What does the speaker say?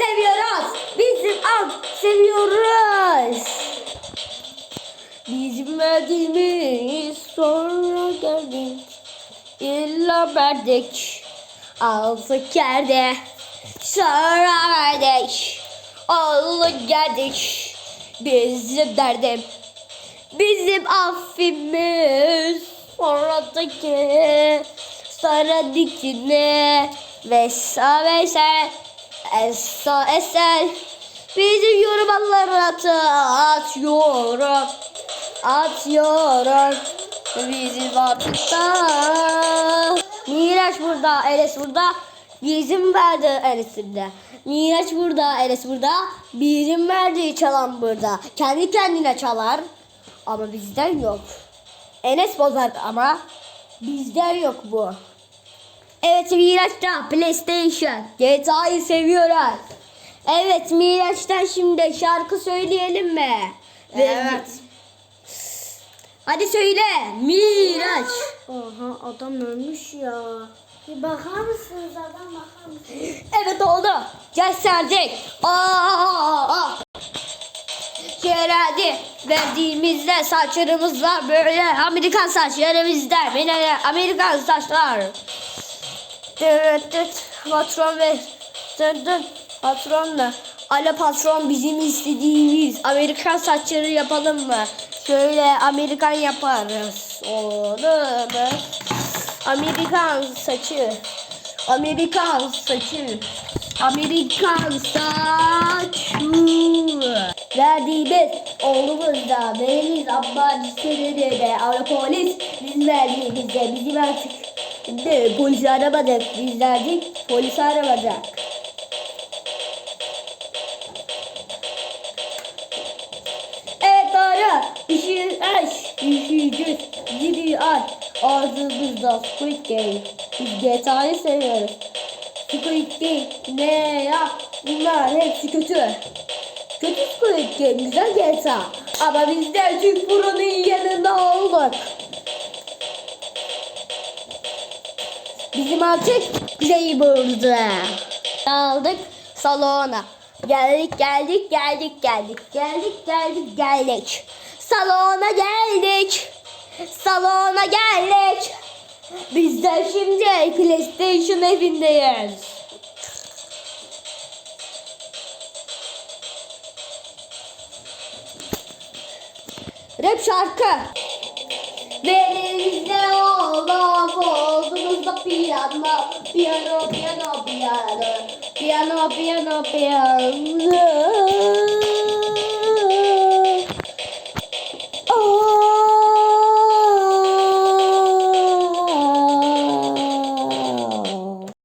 seviyoruz. Bizim verdiğimiz sonra geldik. İlla verdik. Aldık yerde. Sonra verdik. Aldık geldik. Bizim derdim. Bizim affimiz. Sonradaki. Sonra dikine. Vesa vesa. Esa esel. Bizim yorumları atıyorum. Atıyorum. Bizim artık da. Miraç burada, Enes burada. Bizim verdi Enes'in de. Miraç burada, Enes burada. Bizim verdiği çalan burada. Kendi kendine çalar. Ama bizden yok. Enes bozar ama bizden yok bu. Evet Miraç'ta PlayStation. GTA'yı seviyoruz. Evet Miraç'tan şimdi şarkı söyleyelim mi? Ve- Evet. Hadi söyle Miraç. Oha adam ölmüş ya. Bir bakar mısınız adam bakar mısınız? Evet oldu. Gösterdik. Aa, Şeradi verdiğimizde saçlarımız var böyle Amerikan saçlarımızda yine Amerikan saçlar. Dıt patron. Dıt dıt patronla. Ala patron bizim istediğimiz Amerikan saçları yapalım mı? Şöyle Amerikan yaparız. Olur mu? Amerikan saçı. Amerikan saçı. Amerikan saçı. Verdiğimiz oğlumuzda veriniz ama listeleri de ara polis biz verdiğimizde bizim artık de polis aramadık biz verdik polis aramadık. Evet doğru. İşin aş, işi gibi at. Ağzımızda Squid Game. Biz GTA'yı seviyoruz. Squid Game ne ya? Bunlar hepsi kötü. Kötü Squid Game, güzel GTA. Ama biz de Türk Pro'nun yanında olduk. Bizim artık şey burada. Aldık salona. Geldik geldik geldik geldik geldik geldik geldik. Salona geldik. Salona geldik. Biz de şimdi PlayStation evindeyiz. Rap şarkı. piano, piano, piano, piano, piano, piano, piano.